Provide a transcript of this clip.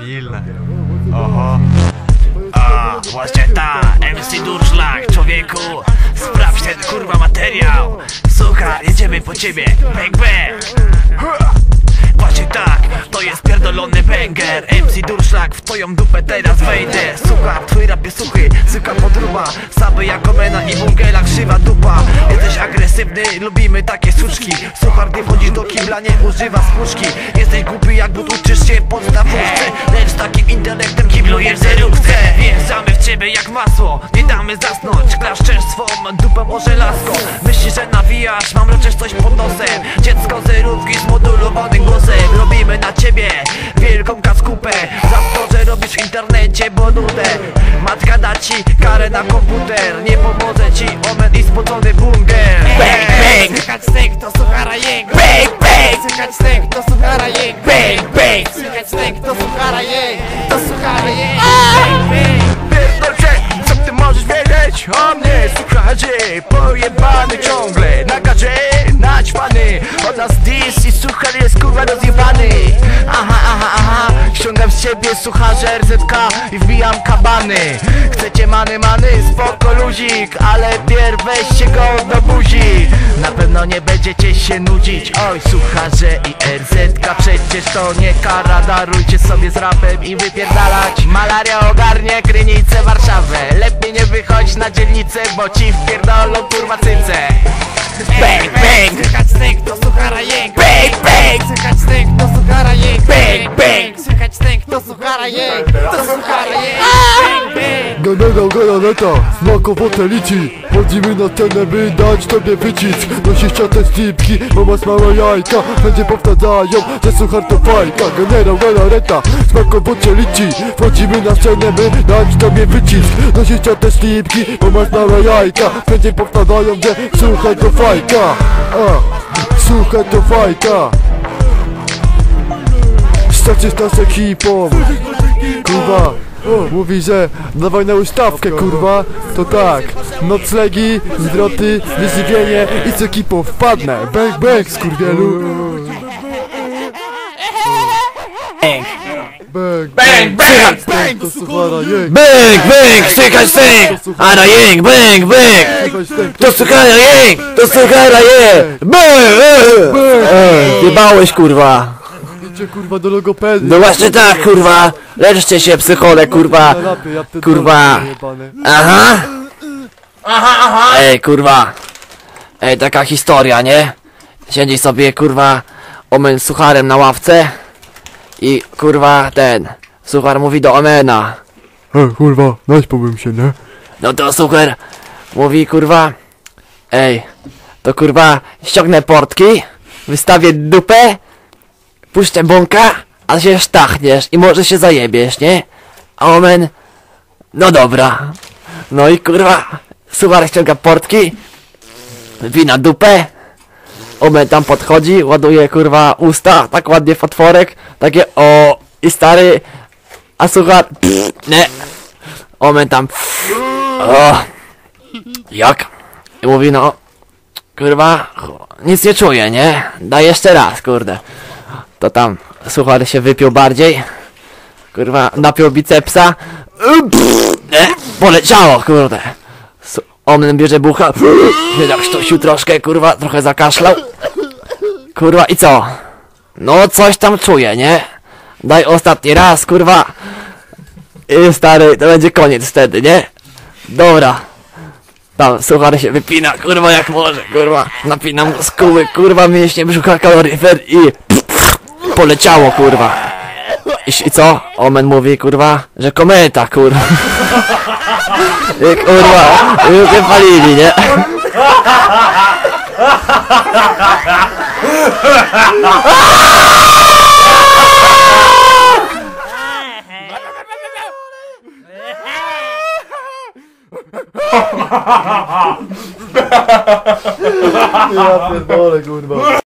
Wilne. Oho. A, właśnie ta, MC Durszlak, człowieku. Sprawdź ten kurwa materiał. Słuchaj, jedziemy po ciebie, bang bang. Właśnie tak, to jest pierdolony banger. MC Durszlak, w twoją dupę teraz wejdę. Słuchaj, twój rap jest suchy, syka podruba. Saby jak omena i Jesteś lubimy takie suczki. Słuchaj, gdy wchodzisz do kibla, nie używa spuszki Jesteś głupi jak but, uczysz się podstawówce Lecz takim intelektem kiblujesz zerówce. Wjeżdżamy w ciebie jak masło, nie damy zasnąć. Klaszczesz swą dupą o żelazko Myślisz, że nawijasz, mam roczesz coś pod nosem. Dziecko zerówki z modulowanym głosem. Robimy na ciebie wielką kaskupę. Za to, że robisz w internecie, bo nudę Matka da ci karę na komputer. Nie pomoże ci omen i spocony Słuchajcie, pojebany ciągle. Na gadzie, naćpany Od nas dis i suchar jest kurwa rozjebany. Aha, aha, aha. Ściągam z siebie sucharze RZK i wbijam kabany. Chcecie many, many, spoko luzik Ale pierw weźcie go do buzi Na pewno nie będziecie się nudzić. Oj, sucharze i RZK Przecież to nie kara. Darujcie sobie z rapem i wypierdalać. Malaria ogarnie Krynicę, Warszawę. Lepiej nie wychodź na dzielnicę Bo ci wpierdolą kurwa cyce Bang, bang! Słychać stęk to suchara jęk. Bang, bang! Słychać stęk to suchara jęk. Bang, bang! To suchara jęk To suchara jęk Bang, bang! Generał Granata, smakowote lici. Chodzimy na scenę, by dać tobie wycisk. Nosisz ciotę slipki, bo masz małe jajka. Będzie powtarzają, że suchar to fajka. Generał Granata, smakowote lici. Wchodzimy na scenę, by dać tobie wycisk. Nosisz ciotę slipki, bo masz małe jajka. Będzie powtarzają, że suchar to fajka. A, suchar to fajka Stracisz nas ekipą Kurwa, mówi, że dawaj na ustawkę, kurwa To tak, noclegi, zwroty, wyżywienie i z ekipą wpadnę Bang, bang, skurwielu Bang, bang, bang, bang, to suchara, jęk Bang, bang! Słychać stęk! Ara jęk, bang, bang! To suchara jęk! To suchara jęk! Bang! Jebałeś kurwa! Kurwa do logopedy No właśnie tak kurwa! Leczcie się psychole kurwa! Na rapie, ja te kurwa. jebane. Aha! Ej kurwa! Ej taka historia nie? Siedzi sobie kurwa Omen z sucharem na ławce I kurwa ten Suchar mówi do Omena Hej, kurwa, naćpałbym się, nie? No to suchar mówi kurwa Ej To kurwa ściągnę portki Wystawię dupę Puszczę bąka A się sztachniesz i może się zajebiesz, nie? A Omen No dobra No i kurwa Suchar ściąga portki Wina dupę Omen tam podchodzi, ładuje kurwa usta, tak ładnie w otworek, takie o i stary, a suchar, nie, Omen tam, o, jak? I mówi no, kurwa, nic nie czuję, nie? Daj jeszcze raz, kurde. To tam, suchar się wypił bardziej, kurwa, napiął bicepsa, y, pff, nie, poleciało, kurde. Omen bierze bucha, się tak sztosił troszkę, kurwa, trochę zakaszlał. Kurwa, i co? No, coś tam czuję, nie? Daj ostatni raz, kurwa. I stary, to będzie koniec wtedy, nie? Dobra. Tam, suchar się wypina, kurwa, jak może, kurwa. Napina muskuły, kurwa, mięśnie brzucha, kaloryfer i... Poleciało, kurwa. I, I co? Omen mówi, kurwa, że kometa, kurwa. I, kurwa, już nie palili, nie? Ja pierdolę, kurwa